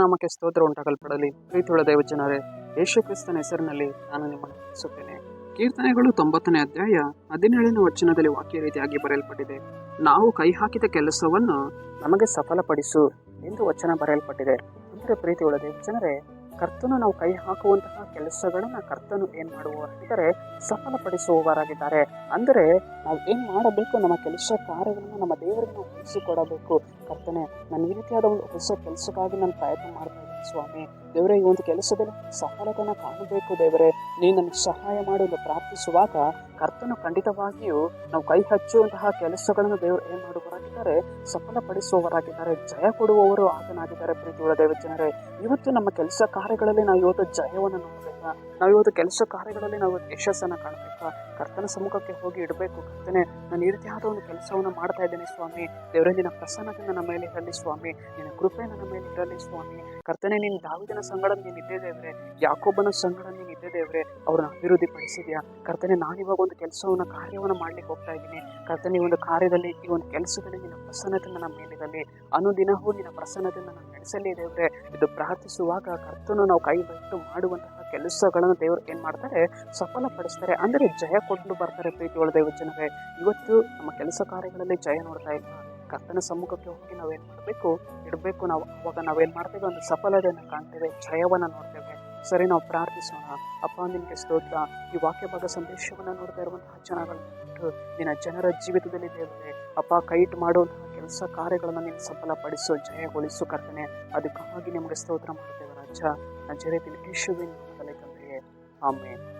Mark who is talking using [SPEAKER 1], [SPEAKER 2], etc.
[SPEAKER 1] ನಾಮಕ್ಕೆ ಸ್ತೋತ್ರ ಉಂಟಾಗಲ್ಪಡಲಿ. ಪ್ರೀತಿಯುಳ್ಳ ದೇವಜನರೇ ಯೇಸು ಕ್ರಿಸ್ತನ ಹೆಸರಿನಲ್ಲಿ ನಾನು ನಿಮ್ಮನ್ನು ವಂದಿಸುತ್ತೇನೆ ಕೀರ್ತನೆಗಳು ತೊಂಬತ್ತನೇ ಅಧ್ಯಾಯ ಹದಿನೇಳನೇ ವಚನದಲ್ಲಿ ವಾಕ್ಯ ರೀತಿಯಾಗಿ ಬರೆಯಲ್ಪಟ್ಟಿದೆ. ನಾವು ಕೈ ಹಾಕಿದ ಕೆಲಸವನ್ನು ನಮಗೆ ಸಫಲಪಡಿಸು ಎಂದು ವಚನ ಬರೆಯಲ್ಪಟ್ಟಿದೆ. ಅಂದರೆ ಪ್ರೀತಿಯುಳ್ಳ ದೇವಜನರೇ ಕರ್ತನು ನಾವು ಕೈ ಹಾಕುವಂತಹ ಕೆಲಸಗಳನ್ನು ಕರ್ತನು ಏನು ಮಾಡುವವರಾಗಿದ್ದಾರೆ ಸಫಲಪಡಿಸುವವರಾಗಿದ್ದಾರೆ. ಅಂದರೆ ನಾವು ಏನು ಮಾಡಬೇಕು? ನಮ್ಮ ಕೆಲಸ ಕಾರ್ಯಗಳನ್ನು ನಮ್ಮ ದೇವರಿಗೆ ನಾವು ತಿಳಿಸಿಕೊಡಬೇಕು ಕರ್ತನೆ, ನಾನು ಈ ರೀತಿಯಾದ ಒಂದು ಹೊಸ ಕೆಲಸಕ್ಕಾಗಿ ನಾನು ಪ್ರಯತ್ನ ಮಾಡ್ತಾ ಇದ್ದೀನಿ ಸ್ವಾಮಿ. ದೇವರೇ, ಈ ಒಂದು ಕೆಲಸದಲ್ಲಿ ಸಫಲತನ ಕಾಣಬೇಕು ದೇವರೇ. ನೀನು ನನಗೆ ಸಹಾಯ ಮಾಡಲು ಪ್ರಾರ್ಥಿಸುವಾಗ ಕರ್ತನು ಖಂಡಿತವಾಗಿಯೂ ನಾವು ಕೈ ಹಚ್ಚುವಂತಹ ಕೆಲಸಗಳನ್ನು ದೇವರು ಏನ್ ಮಾಡುವವರಾಗಿದ್ದಾರೆ? ಸಫಲಪಡಿಸುವವರಾಗಿದ್ದಾರೆ. ಜಯ ಕೊಡುವವರು ಆತನಾಗಿದ್ದಾರೆ ಪ್ರೀತಿಯುಳ್ಳ ದೇವ ಜನರೇ ಇವತ್ತು ನಮ್ಮ ಕೆಲಸ ಕಾರ್ಯಗಳಲ್ಲಿ ನಾವು ಇವತ್ತು ಜಯವನ್ನು ನೋಡಬೇಕಾ? ನಾವು ಇವತ್ತು ಕೆಲಸ ಕಾರ್ಯಗಳಲ್ಲಿ ನಾವು ಯಶಸ್ಸನ್ನು ಕಾಣಬೇಕಾ? ಕರ್ತನ ಸಮ್ಮುಖಕ್ಕೆ ಹೋಗಿ ಇಡಬೇಕು. ಕರ್ತನೆ, ನಾನು ಈ ರೀತಿಯಾದ ಒಂದು ಕೆಲಸವನ್ನು ಮಾಡ್ತಾ ಇದ್ದೇನೆ ಸ್ವಾಮಿ. ದೇವರೇ, ನಿನ್ನ ಪ್ರಸನ್ನತೆ ನನ್ನ ಮೇಲೆ ಇರಲಿ ಸ್ವಾಮಿ. ನಿನ್ನ ಕೃಪೆ ನನ್ನ ಮೇಲೆ ಇರಲಿ ಸ್ವಾಮಿ. ಕರ್ತನೆ, ನೀನು ದಾವಿದನ ಸಂಗಡ ನೀನು ಇದ್ದೇ ದೇವ್ರೆ. ಯಾಕೊಬ್ಬನ ಸಂಗಡ ಇದ್ದೇ ದೇವ್ರೆ ಅವ್ರನ್ನ ಅಭಿವೃದ್ಧಿ ಪಡಿಸಿದ್ಯಾ ಕರ್ತನೆ ನಾನಿವಾಗ ಒಂದು ಕೆಲಸವನ್ನು, ಕಾರ್ಯವನ್ನು ಮಾಡ್ಲಿಕ್ಕೆ ಹೋಗ್ತಾ ಇದ್ದೀನಿ. ಕರ್ತನೆ, ಈ ಒಂದು ಕಾರ್ಯದಲ್ಲಿ, ಈ ಒಂದು ಕೆಲಸದಲ್ಲಿ ನಿನ್ನ ಪ್ರಸನ್ನತೆ ನನ್ನ ಅನುದಿನ ಅನುದಿನವೂ ನಿನ್ನ ಪ್ರಸನ್ನತೆಯನ್ನು ನಾನು ನಡೆಸಲಿ ದೇವ್ರೆ. ಇದು ಪ್ರಾರ್ಥಿಸುವಾಗ ಕರ್ತನು ನಾವು ಕೈ ಬಿಟ್ಟು ಮಾಡುವಂತಹ ಕೆಲಸಗಳನ್ನು ದೇವರು ಏನು ಮಾಡ್ತಾರೆ? ಸಫಲಪಡಿಸ್ತಾರೆ. ಅಂದರೆ ಜಯ ಕೊಟ್ಟು ಬರ್ತಾರೆ ಪ್ರೀತಿಯೊಳ ದೇವ ಜನರೇ. ಇವತ್ತು ನಮ್ಮ ಕೆಲಸ ಕಾರ್ಯಗಳಲ್ಲಿ ಜಯ ನೋಡ್ತಾ ಇಲ್ಲ. ಕರ್ತನ ಸಮ್ಮುಖಕ್ಕೆ ಹೋಗಿ ನಾವೇನು ಮಾಡಬೇಕು? ಇಡಬೇಕು ನಾವು. ಅವಾಗ ನಾವೇನು ಮಾಡ್ತೇವೆ? ಒಂದು ಸಫಲತೆಯನ್ನು ಕಾಣ್ತೇವೆ. ಜಯವನ್ನು ನೋಡ್ತೇವೆ. ಸರಿ, ನಾವು ಪ್ರಾರ್ಥಿಸೋಣ. ಅಪ್ಪ, ನಿನಗೆ ಸ್ತೋತ್ರ. ಈ ವಾಕ್ಯ ಭಾಗ ಸಂದೇಶವನ್ನು ನೋಡ್ತಾ ಇರುವಂತಹ ಜನಗಳನ್ನು ನಿನ್ನ ಜನರ ಜೀವಿತದಲ್ಲಿ ದೇವರೇ, ಅಪ್ಪ ಕೈಟ್ ಮಾಡುವಂತಹ ಕೆಲಸ ಕಾರ್ಯಗಳನ್ನು ನೀನು ಸಫಲಪಡಿಸು, ಜಯಗೊಳಿಸು ಕರ್ತನೆ. ಅದಕ್ಕಾಗಿ ನಿಮಗೆ ಸ್ತೋತ್ರ ಮಾಡ್ತೇವೆ ರಾಜ. ನಜರೇತಿನ ಯೇಸುವಿನ ನಾಮದಲ್ಲಿ ತಂದೆಯೇ. ಆಮೇಲೆ